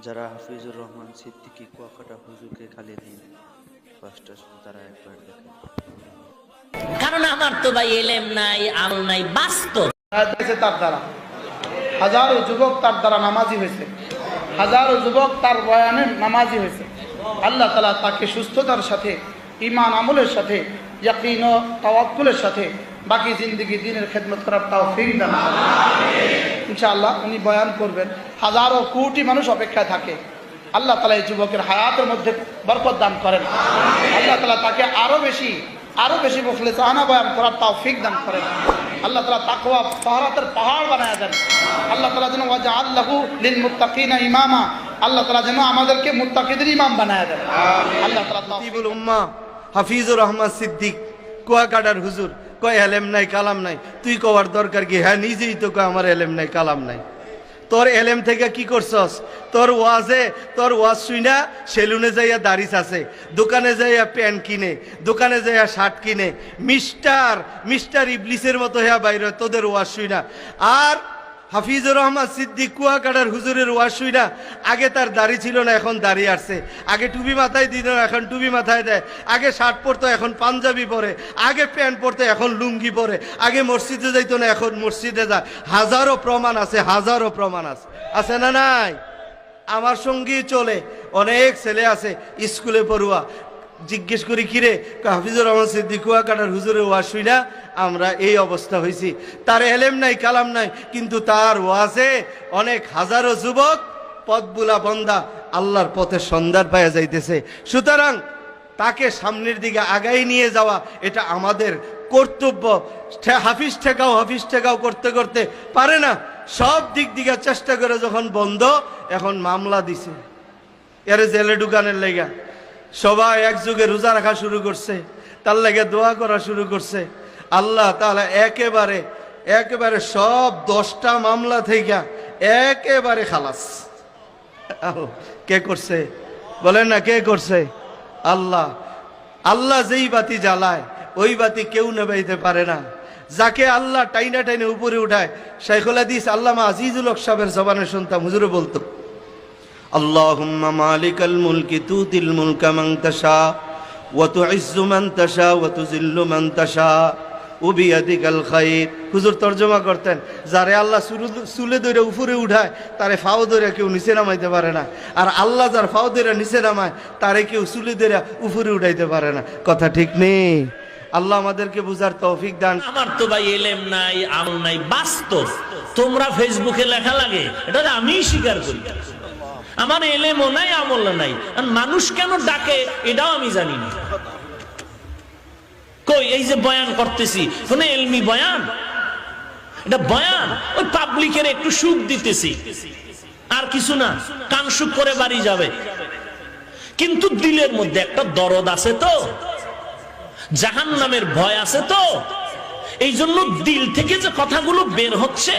যারা হাফিজুর রহমান সিদ্দিকী কুয়াকাটা হুজুরকে খালি দিন তারা একবার দেখেন। কারণ আমার তো ভাই এলেম নাই আমল নাই বাস্তব। তার দ্বারা। হাজারো যুবক তার দ্বারা নামাজি হয়েছে। হাজারো যুবক তার বয়ানে নামাজি হয়েছে। আল্লাহ তালা তাকে সুস্থতার সাথে ইমান আমলের সাথে ইয়াকিন ও তাওয়াক্কুলের সাথে বাকি জিন্দগি দিনের খেদমত করার তাও ফিরি দান ইনশাআল্লাহ উনি বয়ান করবেন। হাজারো কোটি মানুষ অপেক্ষায় থাকে। আল্লাহ তালা এই যুবকের হায়াতের মধ্যে বরকত দান করেন। আল্লাহ তালা তাকে আরও বেশি আরও বেশি মুখলে চাহানা বয়ান করার তাও ফিক দান করেন। আল্লাহ তালা তাকওয়া পাহারাতের পাহাড় বানায় দেন। আল্লাহ তালা যেন ওয়াজা আল্লাহু লিল মুত্তাকিনা ইমামা। আল্লাহ তালা যেন আমাদেরকে মুত্তাকিদের ইমাম বানায় দেন। আল্লাহ তালা উম্মা হাফিজুর রহমান সিদ্দিক কুয়াকাটার হুজুর। কয়, এলেম নাই, কালাম নাই? তুই কবার দরকার কি? হ্যাঁ নিজেই তো কয়, আমার এলেম নাই, কালাম নাই। তোর এলেম থেকে কি করছস? তোর ওয়াজে, তোর ওয়াজ শুইনা সেলুনে যাইয়া দাড়ি আছে, দোকানে যাইয়া প্যান্ট কিনে, দোকানে যাইয়া শার্ট কিনে, মিস্টার মিস্টার ইবলিসের মতো হ্যাঁ বাইরে তোদের ওয়াজ শুইনা। আর হাফিজুর রহমান সিদ্দিক কুয়াকাটার হুজুরের ওয়াজ শুইনা আগে তার দাড়ি ছিল না, এখন দাড়ি আসছে আগে টুপি মাথায় দিত না, এখন টুপি মাথায় দেয়। আগে শার্ট পরতো, এখন পাঞ্জাবি পরে। আগে প্যান্ট পরতো, এখন লুঙ্গি পরে। আগে মসজিদে যাইতো না, এখন মসজিদে যায়। হাজারো প্রমাণ আছে, হাজারো প্রমাণ আছে। আছে না নাই? আমার সঙ্গেই চলে, অনেক ছেলে আছে, স্কুলে পড়ুয়া। জিজ্ঞেস করি, কিরে হাফিজুর রহমান সিদ্দিক কুয়াকাটার হুজুরের ওয়াজ শুইনা আমরা এই অবস্থা হয়েছি তার এলেম নাই, কালাম নাই, কিন্তু তার ওয়াজে অনেক হাজারো যুবক পথবুলা বন্দা আল্লাহর পথে সন্ধান পাওয়া যাইতেছে। সুতরাং তাকে সামনের দিকে আগাই নিয়ে যাওয়া, এটা আমাদের কর্তব্য। হাফিজ ঠেকাও হাফিজ ঠেকাও করতে করতে পারে না। সব দিক দিকে চেষ্টা করে যখন বন্ধ, এখন মামলা দিছে। এরে জেলে ঢুকানের লেগা। সবাই একযোগে রোজা রাখা শুরু করছে তার লেগে দোয়া করা শুরু করছে। আল্লাহ তাহলে একেবারে একেবারে সব দশটা মামলা থেকে একেবারে খালাস। আল্লাহ, কে করছে? বলেন না কে করছে? আল্লাহ আল্লাহ যেই বাতি জ্বালায় ওই বাতি কেউ নেবাইতে পারে না। যাকে আল্লাহ টাইনা টাইনে উপরে উঠায় শাইখুল হাদিস আল্লামা আজিজুল হক সাহেবের জবানে শুনতাম হুজুরে বলতো। اللهم مالك الملك تؤتي الملك من تشاء وتعز من تشاء وتذل من تشاء وبيدك الخير হুজুর তর্জমা করতেন যারে আল্লাহ সুরু- চুলে ধরে উপরে উঠায় তারে ফাও ধরে কেউ নিচে নামাইতে পারে না আর আল্লাহ যার ফাও ধরে নিচে নামায় তারে কেউ চুলে ধরে উপরে উঠাইতে পারে না কথা ঠিক নেই আল্লাহ আমাদেরকে বুঝার তৌফিক দান আমার তো ভাই এলেম নাই আমল নাই বাস্তব তোমরা ফেসবুকে লেখা লাগে এটা আমি স্বীকার করি আমার এলেমও নাই আমল নাই। মানুষ কেন ডাকে, এটাও আমি জানি না। কই, এই যে বয়ান করতেছি কোন এলমি বয়ান? এটা বয়ান? ওই পাবলিকের একটু সুখ দিতেছি। আর কিছু না, কান সুখ করে বাড়ি যাবে। কিন্তু দিলের মধ্যে একটা দরদ আছে তো। জাহান নামের ভয় আছে তো। এই জন্য দিল থেকে যে কথাগুলো বের হচ্ছে,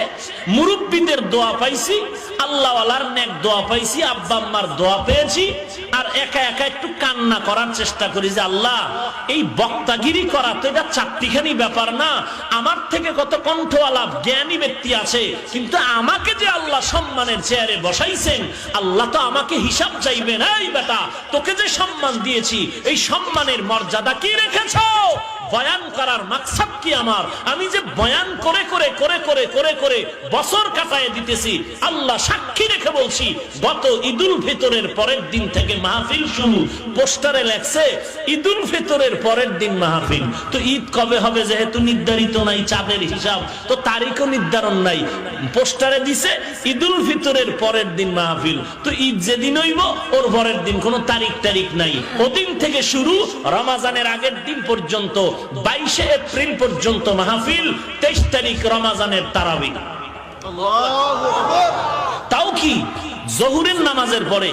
মুরব্বীদের দোয়া পাইছি, আল্লাহওয়ালার নেক দোয়া পাইছি, আব্বা আম্মার দোয়া পেয়েছি আর একা একা একটু কান্না করার চেষ্টা করি যে আল্লাহ, এই বক্তাগিরি করা তো এটা চারটিখানি ব্যাপার না। আমার থেকে কত কণ্ঠওয়ালা, জ্ঞানী ব্যক্তি আছে, কিন্তু আমাকে যে আল্লাহ সম্মানের চেয়ারে বসাইছেন, আল্লাহ তো আমাকে হিসাব চাইবেন, এই বেটা, তোকে যে সম্মান দিয়েছি, এই সম্মানের মর্যাদা কি রেখেছ? বয়ান করার মাকসাদ কি আমার? আমি যে বয়ান করে করে করে করে করে করে বছর কাটায় দিতেছি, আল্লাহ সাক্ষী রেখে বলছি, গত ঈদুল ফিতরের পরের দিন থেকে মাহফিল শুরু পোস্টারে লেখছে ঈদুল ফিতরের পরের দিন মাহফিল। তো ঈদ কবে হবে যেহেতু নির্ধারিত নাই চাঁদের হিসাব। তো তারিখও নির্ধারণ নাই। পোস্টারে দিছে ঈদুল ফিতরের পরের দিন মাহফিল। তো ঈদ যেদিন হইব ওর পরের দিন কোনো তারিখ তারিখ নাই। ওদিন থেকে শুরু রমাজানের আগের দিন পর্যন্ত বাইশে এপ্রিল পর্যন্ত মাহফিল তেইশ তারিখ রমাজানের তারাবি। তাও কি? জহুরের নামাজের পরে।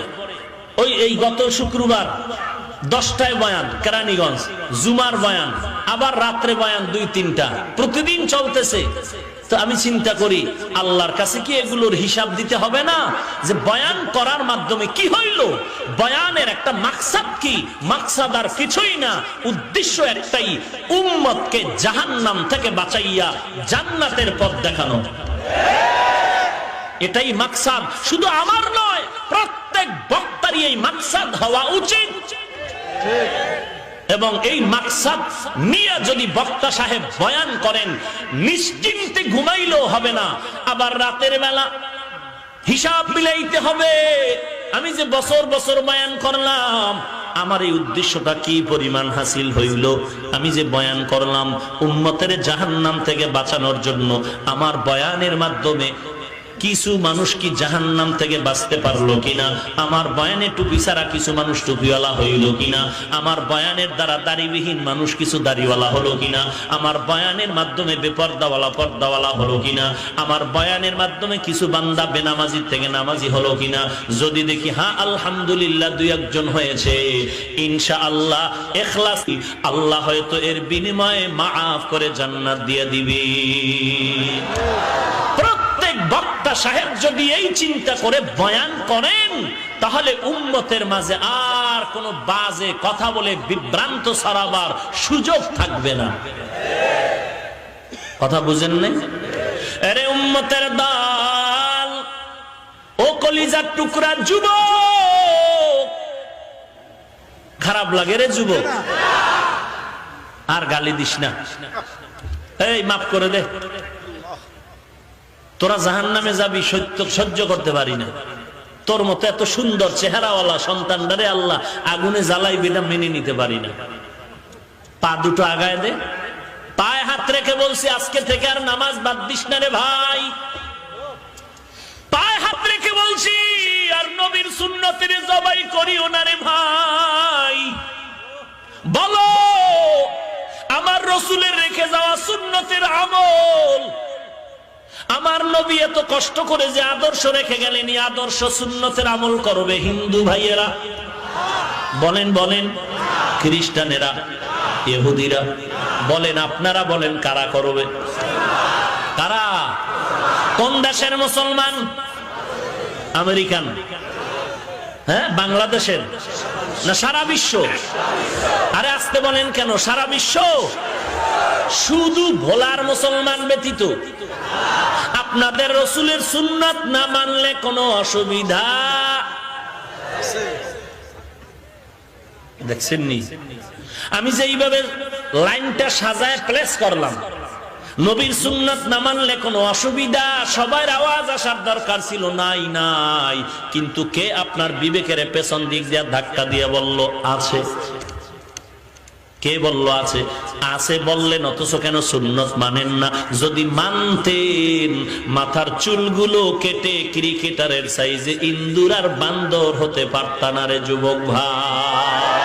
ওই, এই গত শুক্রবার দশটায় বয়ান, কেরানীগঞ্জ, জুমার বয়ান, আবার রাত্রে বয়ান দুই, তিনটা। প্রতিদিন চলতেছে। তো আমি চিন্তা করি, আল্লাহর কাছে কি এগুলোর হিসাব দিতে হবে না? যে বয়ান করার মাধ্যমে কি হইল? বয়ানের একটা মাকসাদ কি? মাকসাদ আর কিছুই না। উদ্দেশ্য একটাই, উম্মতকে জাহান্নাম থেকে বাঁচাইয়া জান্নাতের পথ দেখানো। এটাই মাকসাদ। শুধু আমার নয় প্রত্যেক বক্তারই এই মাকসাদ হওয়া উচিত। এবং এই মাকসাদ নিয়ে যদি বক্তা সাহেব বয়ান করেন, নিশ্চিন্তে ঘুমাইলেও হবে না, আবার রাতের বেলা হিসাব মিলাইতে হবে। আমি যে বছর বছর বয়ান করলাম, আমার এই উদ্দেশ্যটা কি পরিমাণ হাসিল হইল? আমি যে বয়ান করলাম, উম্মতের জাহান্নাম থেকে বাঁচানোর জন্য আমার বয়ানের মাধ্যমে কিছু মানুষ কি জাহান্নাম থেকে বাঁচতে পারল কিনা? আমার বয়ানে টুপি ছাড়া কিছু মানুষ টুপিওয়ালা হইল কিনা? আমার বয়ানের দ্বারা দাড়িবিহীন মানুষ কিছু দাড়িওয়ালা হলো কিনা? আমার বয়ানের মাধ্যমে বেপর্দাওয়ালা পর্দাওয়ালা হলো কিনা? আমার বয়ানের মাধ্যমে কিছু বান্দা বেনামাজির থেকে নামাজি হলো কিনা? যদি দেখি হ্যাঁ আলহামদুলিল্লাহ, দুই একজন হয়েছে ইনশা আল্লাহ এখলাস, আল্লাহ হয়তো এর বিনিময়ে মাফ করে জান্নাত দিয়ে দিবি। বক্তা সাহেব যদি এই চিন্তা করে বয়ান করেন, তাহলে উম্মতের মাঝে আর কোন বাজে কথা বলে বিভ্রান্ত ছড়াবার সুযোগ থাকবে না। কথা বুঝেন নাই? আরে উম্মতের দল, ও কলিজার টুকরা যুবক, খারাপ লাগে রে যুবক। আর গালি দিস না। এই, মাফ করে দে। তোরা জাহান নামে যাবি সত্য সহ্য করতে পারি না। তোর মতো এত সুন্দর চেহারাওয়ালা সন্তানটারে আল্লাহ, আগুনে জ্বালাই বেটা মেনে নিতে পারি না। পা দুটো আগায় দে। পায়ে হাত রেখে বলছি, আজকে থেকে আর নামাজ বাদ দিস না রে ভাই। পায়ে হাত রেখে বলছি, আর নবীর সুন্নতের জবাই করিও না রে ভাই। বলো, আমার রসুলের রেখে যাওয়া সুন্নতের আমল আমার নবী এত কষ্ট করে যে আদর্শ রেখে গেলেন আদর্শ সুন্নতের আমল করবে হিন্দু ভাইয়েরা। বলেন বলেন, খ্রিস্টানেরা, ইহুদিরা, বলেন, আপনারা বলেন, কারা করবে? কারা? কোন দেশের মুসলমান? আমেরিকান। হ্যাঁ বাংলাদেশের? না, সারা বিশ্ব? আরে, আসতে বলেন কেন, সারা বিশ্ব? শুধু ভোলার মুসলমান ব্যতীত আপনাদের রসুলের সুন্নাত না মানলে কোনো অসুবিধা। দেখছেন নি আমি যে এইভাবে লাইনটা সাজায় প্লেস করলাম, নবীর সুন্নাত না মানলে কোনো অসুবিধা, সবার আওয়াজ আসার দরকার ছিল, নাই নাই। কিন্তু কে আপনার বিবেকের পেছন দিক দিয়ে ধাক্কা দিয়ে বলল, আছে। কে বলল আছে? আছে বললেন, অথচ কেন সুন্নত মানেন না? যদি মানতেন, মাথার চুলগুলো কেটে ক্রিকেটারের সাইজে ইন্দুর আর বান্দর হতে পারতানারে যুবক ভাই।